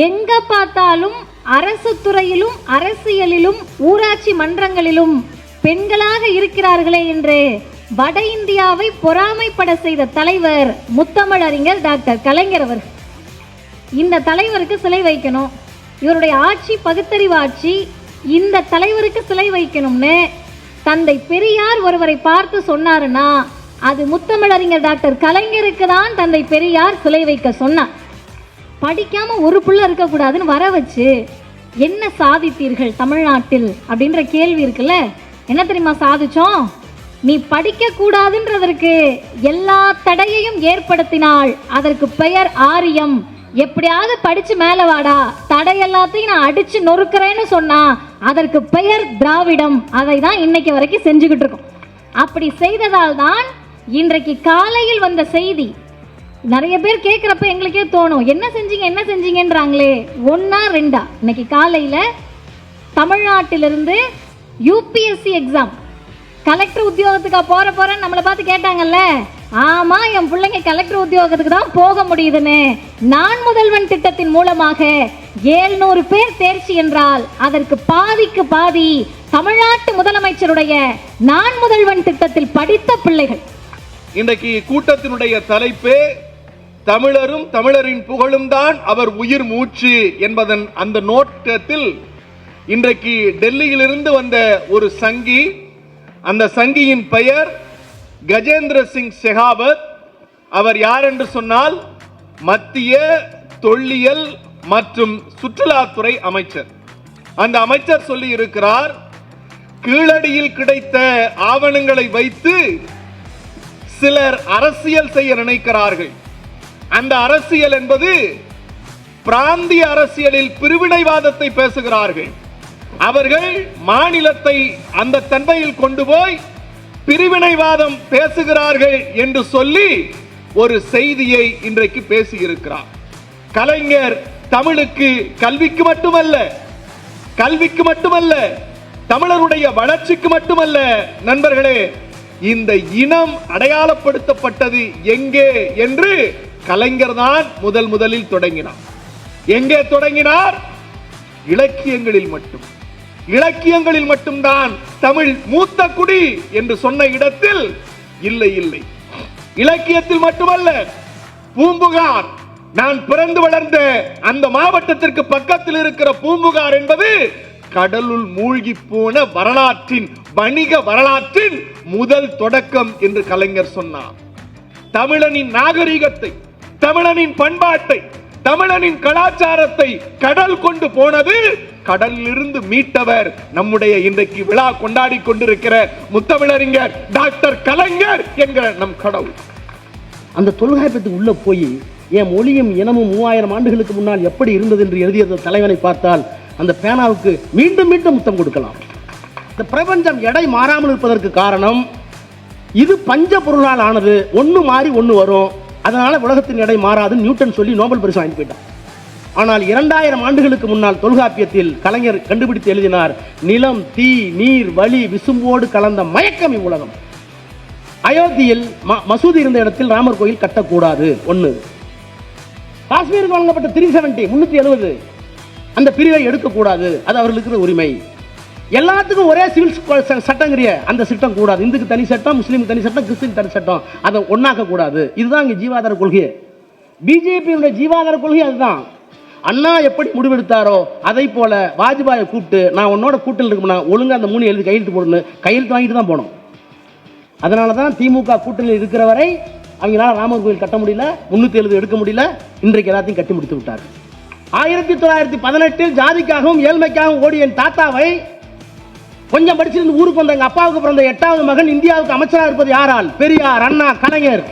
எங்க பார்த்தாலும் அரசு துறையிலும் அரசியலிலும் ஊராட்சி மன்றங்களிலும் பெண்களாக இருக்கிறார்களே என்று வட இந்தியாவை பொறாமைப்பட செய்த தலைவர் முத்தமிழறிஞர் டாக்டர் கலைஞர் அவர் இந்த தலைவருக்கு சிலை வைக்கணும். இவருடைய ஆட்சி பகுத்தறிவு ஆட்சி இந்த தலைவருக்கு சிலை வைக்கணும்னு தந்தை பெரியார் ஒருவரை பார்த்து சொன்னாருன்னா அது முத்தமிழறிஞர் டாக்டர் கலைஞருக்கு தான் தந்தை பெரியார் சிலை வைக்க சொன்னார். படிக்காம ஒரு புள்ள இருக்கக்கூடாதுன்னு வர வச்சு என்ன சாதித்தீர்கள் தமிழ்நாட்டில் அப்படின்ற கேள்வி இருக்குல்ல? என்ன தெரியுமா சாதிச்சோம்? நீ படிக்க கூடாதுன்றதற்கு எல்லா தடையையும் ஏற்படுத்தினால் அதற்கு பெயர் ஆரியம். எப்படியாவது படிச்சு மேல வாடா. தடை எல்லாத்தையும் நான் அடிச்சு நொறுக்கிறேன்னு சொன்னா அதற்கு பெயர் திராவிடம். அதை தான் இன்னைக்கு வரைக்கும் செஞ்சுக்கிட்டு இருக்கோம். அப்படி செய்ததால் தான் இன்றைக்கு காலையில் வந்த செய்தி நிறைய பேர் கேட்குறப்ப எங்களுக்கே தோணும். என்ன செஞ்சீங்க என்ன செஞ்சீங்கன்றாங்களே. ஒன்றா ரெண்டா. இன்னைக்கு காலையில் தமிழ்நாட்டிலிருந்து யூபிஎஸ்சி எக்ஸாம் கலெக்டர் உத்தியோகத்துக்கா போகிற போகிறேன்னு நம்மளை பார்த்து கேட்டாங்கல்ல. ஆமாம் என் பிள்ளைங்க கலெக்டர் உத்தியோகத்துக்கு தான் போக முடியுதுன்னு. நான் முதல்வன் திட்டத்தின் மூலமாக ஏழ்நூறு பேர் தேர்ச்சி என்றால் அதற்கு பாதிக்கு பாதி தமிழ்நாட்டு முதலமைச்சருடைய நான் முதல்வன் திட்டத்தில் படித்த பிள்ளைகள். இன்றைக்கு கூட்டத்தினுடைய தலைப்பே தமிழரும் தமிழரின் புகழும் தான் அவர் உயிர் மூச்சு என்பதன் அந்த நோட்டத்தில் இன்றைக்கு டெல்லியிலிருந்து வந்த ஒரு சங்கி அந்த சங்கியின் பெயர் கஜேந்திர சிங் செகாவத் அவர் யார் என்று சொன்னால் மத்திய தொல்லியல் மற்றும் சுற்றுலாத்துறை அமைச்சர். அந்த அமைச்சர் சொல்லி இருக்கிறார் கீழடியில் கிடைத்த ஆவணங்களை வைத்து சிலர் அரசியல் செய்ய நினைக்கிறார்கள். அந்த அரசியல் என்பது பிராந்திய அரசியலில் பிரிவினைவாதத்தை பேசுகிறார்கள். அவர்கள் மாநிலத்தை அந்த தன்மையில் கொண்டு போய் பிரிவினைவாதம் பேசுகிறார்கள் என்று சொல்லி ஒரு செய்தியை இன்றைக்கு பேசியிருக்கிறார். கலைஞர் தமிழுக்கு கல்விக்கு மட்டுமல்ல கல்விக்கு மட்டுமல்ல தமிழருடைய வளர்ச்சிக்கு மட்டுமல்ல நண்பர்களே இந்த இனம் அடையாளப்படுத்தப்பட்டது எங்கே என்று கலைஞர் தான் முதல் முதலில் தொடங்கினார். எங்கே தொடங்கினார்? இலக்கியங்களில் மட்டும். இலக்கியங்களில் மட்டும்தான் தமிழ் மூத்த குடி என்று சொன்ன இடத்தில் இல்லை இல்லை. இலக்கியத்தில் மட்டுமல்ல பூம்புகார். நான் பிறந்து வளர்ந்த அந்த மாவட்டத்திற்கு பக்கத்தில் இருக்கிற பூம்புகார் என்பது கடலுள் மூழ்கி போன வரலாற்றின் வணிக வரலாற்றின் முதல் தொடக்கம் என்று கலைஞர் சொன்னார். தமிழனின் நாகரிகத்தை தமிழனின் பண்பாட்டை தமிழனின் கலாச்சாரத்தை கடல் கொண்டு போனது கடலிலிருந்து மீட்டவர் நம்முடைய இன்றைக்கு விழா கொண்டாடி கொண்டிருக்கிற முத்தமிழறிஞர் டாக்டர் கலைஞர் என்கிற நம் கடவுள். அந்த தொல்காப்பியத்துக்கு உள்ள போய் என் மொழியும் இனமும் மூவாயிரம் ஆண்டுகளுக்கு முன்னால் எப்படி இருந்தது என்று எழுதிய அந்த தலைவனை பார்த்தால் அந்த பேனாவுக்கு மீண்டும் மீண்டும் முத்தம் கொடுக்கலாம். இந்த பிரபஞ்சம் எடை மாறாமல் இருப்பதற்கு காரணம் இது பஞ்ச பொருளால் ஆனது ஒன்று மாறி ஒன்று வரும். அதனால் உலகத்தின் எடை மாறாது நியூட்டன் சொல்லி நோபல் பரிசு வாங்கி போயிட்டான். ஆனால் இரண்டாயிரம் ஆண்டுகளுக்கு முன்னால் தொல்காப்பியத்தில் கலைஞர் கண்டுபிடித்து எழுதினார் நிலம் தீ நீர் வழி விசும்போடு கலந்த மயக்கம் இவ்வுலகம். அயோத்தியில் ம- மசூதி இருந்த இடத்தில் ராமர் கோயில் கட்டக்கூடாது. ஒன்று காஷ்மீருக்கு வழங்கப்பட்ட த்ரீ செவன்டி முன்னூற்றி எழுபது அந்த பிரிவை எடுக்கக்கூடாது. அது அவர்களுக்கு இருக்கிற உரிமை. எல்லாத்துக்கும் ஒரே சிவில் சட்டங்கிறிய. அந்த சட்டம் கூடாது. இந்துக்கு தனி சட்டம் முஸ்லீமுக்கு தனி சட்டம் கிறிஸ்டின் தனி சட்டம். அதை ஒண்ணாக்க கூடாது. இதுதான் இங்கே ஜீவாதார கொள்கை. பிஜேபியுடைய ஜீவாதார கொள்கை அதுதான். அண்ணா எப்படி முடிவெடுத்தாரோ அதை போல வாஜ்பாயை கூப்பிட்டு நான் உன்னோட கூட்டில் இருக்கணும்னா ஒழுங்காக அந்த மூணு எழுதி கையெழுத்து போடணும் கையெழுத்து வாங்கிட்டு தான் போனோம். அதனால தான் திமுக கூட்டணியில் இருக்கிற வரை அவங்களால ராமர் கோயில் கட்ட முடியல முன்னூத்தி எழுபது எடுக்க முடியல இன்றைக்கு எல்லாத்தையும் கட்டி முடித்து விட்டார் ஆயிரத்தி தொள்ளாயிரத்தி பதினெட்டில் ஜாதிக்காகவும் ஏழ்மைக்காகவும் ஓடிய என் தாத்தாவை கொஞ்சம் படிச்சிருந்து ஊருக்கு வந்த எங்க அப்பாவுக்கு பிறந்த எட்டாவது மகன் இந்தியாவுக்கு அமைச்சராக இருப்பது யாரால்? பெரியார் அண்ணா கலைஞர்.